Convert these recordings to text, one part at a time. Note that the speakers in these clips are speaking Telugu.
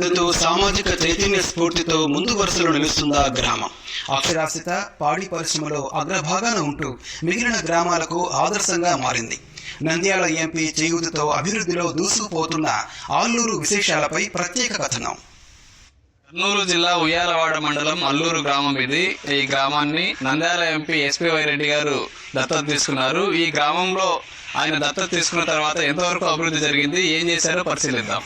తో సామాజిక చైతన్య స్ఫూర్తితో ముందు వరుసలో నిలుస్తుందా గ్రామం. అక్షరాస్యత పాడి పరిశ్రమలో అగ్రభాగాన ఉంటూ మిగిలిన గ్రామాలకు ఆదర్శంగా మారింది. నంద్యాల ఎంపీ చేయూతితో అభివృద్ధిలో దూసుకుపోతున్న ఆల్లూరు విశేషాలపై ప్రత్యేక కథనం. కర్నూలు జిల్లా ఉయ్యాలవాడ మండలం అల్లూరు గ్రామం ఇది. ఈ గ్రామాన్ని నంద్యాల ఎంపీ ఎస్పీ వైరెడ్డి గారు దత్తత తీసుకున్నారు. ఈ గ్రామంలో ఆయన దత్తత తీసుకున్న తర్వాత ఎంతవరకు అభివృద్ధి జరిగింది ఏం చేశారో పరిశీలిద్దాం.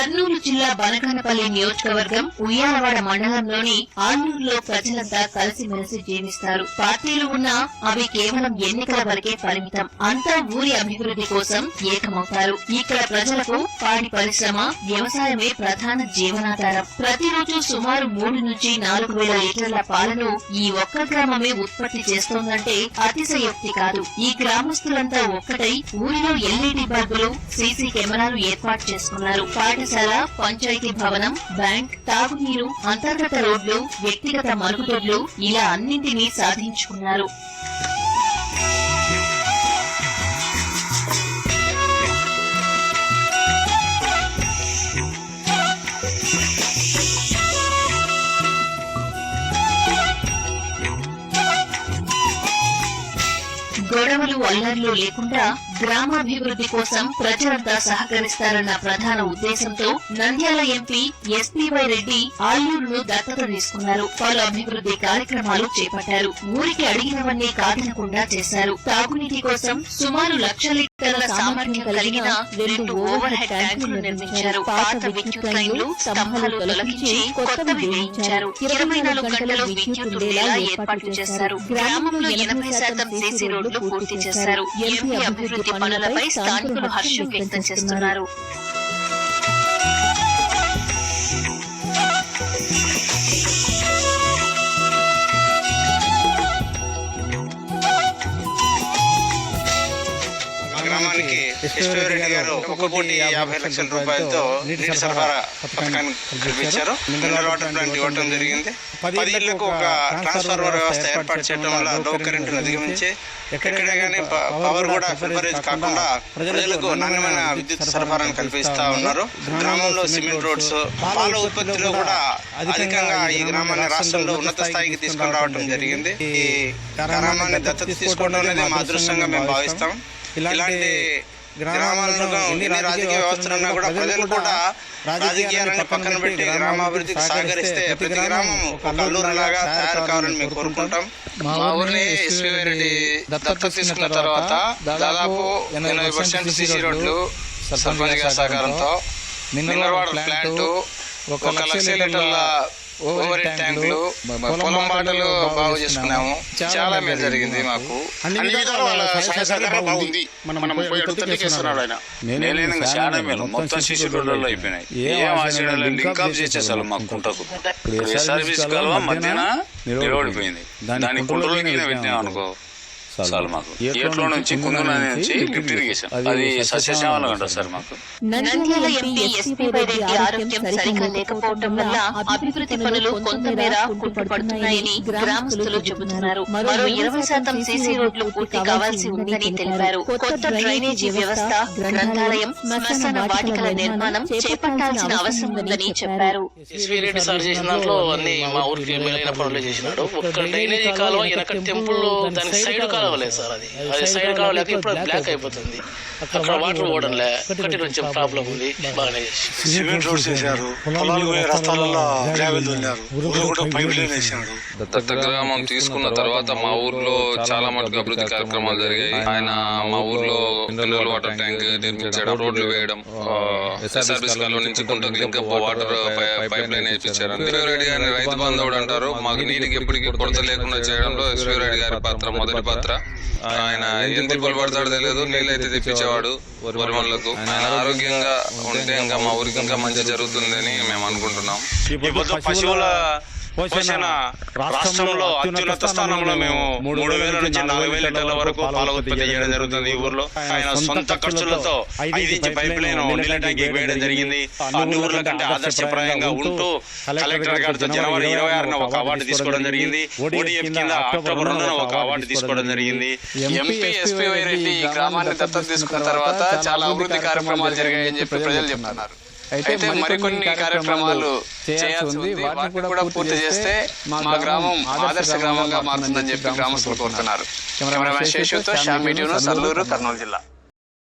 కర్నూలు జిల్లా బనకనపల్లి నియోజకవర్గం ఉయ్యాలవాడ మండలంలోని ఆలూరులో ప్రజలంతా కలిసిమెలిసి జీవిస్తారు. పార్టీలు ఉన్నా అవి కేవలం ఎన్నికల వరకే పరిమితం. అంతా ఊరి అభివృద్ధి కోసం ఏకమవుతారు. ఇక్కడ ప్రజలకు పాడి పరిశ్రమ వ్యవసాయమే ప్రధాన జీవనాధారం. ప్రతిరోజు సుమారు మూడు నుంచి నాలుగు వేల లీటర్ల పాలను ఈ ఒక్క గ్రామమే ఉత్పత్తి చేస్తోందంటే అతిశయోక్తి కాదు. ఈ గ్రామస్తులంతా ఒక్కటై ఊరిలో ఎల్ఈడి బల్బులు సీసీ కెమెరాలు ఏర్పాటు చేసుకున్నారు. పాఠశాల పంచాయతీ భవనం బ్యాంక్ తాగునీరు అంతర్గత రోడ్లు వ్యక్తిగత మరుగుదొడ్లు ఇలా అన్నింటినీ సాధించుకున్నారు. గొడవలు అల్లర్లు లేకుండా గ్రామాభివృద్ధి కోసం ప్రజలంతా సహకరిస్తారన్న ప్రధాన ఉద్దేశంతో నంద్యాల ఎంపీ ఎస్పీవై రెడ్డి ఆల్లూరును దత్తత తీసుకున్నారు. పలు అభివృద్ధి కార్యక్రమాలు చేపట్టారు. ఊరికి అడిగినవన్నీ కాదనకుండా చేశారు. తాగునీటి కోసం సుమారు లక్ష లీటర్ల సామర్థ్యం కలిగిన రెండు ఓవర్ హెడ్ ట్యాంకులు నిర్మించారు. పాత విద్యుత్ లైన్లు స్తంభాలు తొలగించి కొత్తవి వేయించారు. ఇరవై నాలుగు గంటలు విద్యుత్ ఉండేలా ఏర్పాట్లు చేశారు. గ్రామంలో ఎనభై శాతం సీసీ రోడ్లు పూర్తి చేశారు. ఎంపీ అభివృద్ధి పనులపై స్థానికులు హర్షం వ్యక్తం చేస్తున్నారు. గ్రామానికి రెడ్డి గారు ఒక కోటి యాభై లక్షల రూపాయలతో నీటి సరఫరా పథకాన్ని కల్పించారు. మినరల్ వాటర్ ప్లాంట్ ఇవ్వడం జరిగింది. పది ఇళ్ళకు ఒక ట్రాన్స్ఫార్మర్ వ్యవస్థ ఏర్పాటు చేయడం వల్ల లో కరెంటును అధిగమించి ఎక్కడే కానీ పవర్ కూడా ఫిల్పరేజ్ కాకుండా ప్రజలకు నాణ్యమైన విద్యుత్ సరఫరాను కల్పిస్తా ఉన్నారు. గ్రామంలో సిమెంట్ రోడ్స్ పాల ఉత్పత్తిలో కూడా అధికంగా ఈ గ్రామాన్ని రాష్ట్రంలో ఉన్నత స్థాయికి తీసుకొని రావడం జరిగింది. ఈ గ్రామాన్ని దత్తత తీసుకోవడం అనేది మా అదృష్టంగా మేము భావిస్తాం ఇలాంటి గ్రామాలను ఎన్ని రాజకీయ వ్యవస్థలు ఉన్నా కూడా ప్రజలు కూడా రాజకీయాలను పక్కన పెట్టి గ్రామాభివృద్ధికి సహకరిస్తే ప్రతి గ్రామం ఒక అల్లూరు లాగా తయారు కావాలని మేము కోరుకుంటాం. మా ఊరిని ఎస్పీ రెడ్డి దత్తత తీసుకున్న తర్వాత దాదాపు ఎనభై పర్సెంట్ సీసీ రోడ్లు సర్పంచ్ గారి సహకారంతో వాటర్ ప్లాంట్ ఒక లక్ష లీటర్ల ఓవర్ ట్యాంకులు పొలం బాటలు బాగు చేసుకున్నాము. చాలా మేలు జరిగింది మాకు. అన్ని విధాల వాళ్ళ సహాయ సహకారం బాగుంది. మనం పోయి అడుగుతుంటే చేస్తున్నాడు ఆయన. నేనేం చాలా మేలు. మొత్తం సీసీ రోడ్లలో అయిపోయినాయి. ఏం ఆశీర్వాదాలు లింక్ అప్ చేసేసారు మా కుంటకు? సర్వీస్ కలవా మధ్యన నిలబడిపోయింది దాని కుంటలోకి పెట్టినాం అనుకో. చాలు మాకు. ఏట్లో నుంచి నుంచి లిఫ్ట్ ఇరిగేషన్ అది సస్యశ్యామలం సార్ మాకు. నంద్యాల ఎంపీ ఎస్పీ రెడ్డి ఆరోగ్యం సరిగా లేకపోవడం వల్ల అభివృద్ధి పనులు కొంతమేర కుంటుపడుతున్నాయని గ్రామస్తులు చెబుతున్నారు. మరో ఇరవై శాతం సీసీ రోడ్లు పూర్తి కావాల్సి ఉందని తెలిపారు. కొత్త డ్రైనేజీ వ్యవస్థ గ్రంథాలయం శ్మశాన వాటికల నిర్మాణం చేపట్టాల్సిన అవసరం ఉందని చెప్పారు. ఎస్వి రెడ్డి సార్ చేసిన దాంట్లో అన్ని మా ఊరికి మేలైన పనులు చేసినాడు. ఒక్క డ్రైనేజీ కాలువ వెనక టెంపుల్ దానికి సైడ్ కాలువ లేదు సార్ అది. అది సైడ్ కాలువ లేక ఇప్పుడు బ్లాక్ అయిపోతుంది. అక్కడ వాటర్ పోవడం లే ఒకటి కొంచెం ప్రాబ్లం ఉంది. బాగానే సిమెంట్ రోడ్స్ వేశారు పొలాలు పోయే రస్తాలలో గ్రావెల్ వదిలారు ఊరు కూడా పైపు లైన్ వేసాడు దత్త గ్రామం తీసుకున్న తర్వాత మా ఊర్లో చాలా మటుకు అభివృద్ధి కార్యక్రమాలు జరిగాయి. ఆయన మా ఊర్లో మినరల్ వాటర్ ట్యాంక్ నిర్మించడం రోడ్లు వేయడం సర్వీస్ కాలువ నుంచి కుంటకు లింక్ వాటర్ పైప్ లైన్ వేయించారు ఎస్వీ రెడ్డి గారిని రైతు బాంధవుడు అంటారు మాకు నీటికి ఎప్పటికీ కొరత లేకుండా చేయడంలో ఎస్వీ రెడ్డి గారి పాత్ర మొదటి పాత్ర ఆయన ఏం తిప్పలు పడతాడో తెలియదు. నీళ్ళు అయితే తెప్పించేవాడు వరి పనులకు ఆయన ఆరోగ్యంగా ఉంటే ఇంకా మా ఊరికి ఇంకా మంచి జరుగుతుందని మేము అనుకుంటున్నాం. ఈ పొద్దు పశువుల పోషణ రాష్ట్రంలో అత్యున్నత స్థానంలో మేము మూడు వేల నుంచి నాలుగు వేల లీటర్ల వరకు పాల ఉత్పత్తి చేయడం జరుగుతుంది ఈ ఊర్లో. ఆయన సొంత ఖర్చులతో ఐదు ఇంచి పైప్ లైన్ నీళ్ళ ట్యాంక్ వేయడం జరిగింది. అన్ని ఊర్ల కంటే ఆదర్శప్రాయంగా ఉంటూ కలెక్టర్ గారితో జనవరి ఇరవై ఆరున ఒక అవార్డు తీసుకోవడం జరిగింది. ఓడిఎఫ్ కింద అక్టోబర్ రెండున ఒక అవార్డు తీసుకోవడం జరిగింది. ఎంపీ ఎస్పీ రెడ్డి ఈ గ్రామాన్ని దత్తత తీసుకున్న తర్వాత చాలా అభివృద్ధి కార్యక్రమాలు జరిగాయని చెప్పి ప్రజలు చెప్తున్నారు. అయితే మరికొన్ని కార్యక్రమాలు చేయాల్సి ఉంది. వాటిని కూడా పూర్తి చేస్తే మా గ్రామం ఆదర్శ గ్రామంగా మారుతుందని చెప్పి గ్రామస్తులు కోరుతున్నారు. కెమెరామెన్ శేషుతో శ్యామ్ మీడియా సల్లూరు కర్నూలు జిల్లా.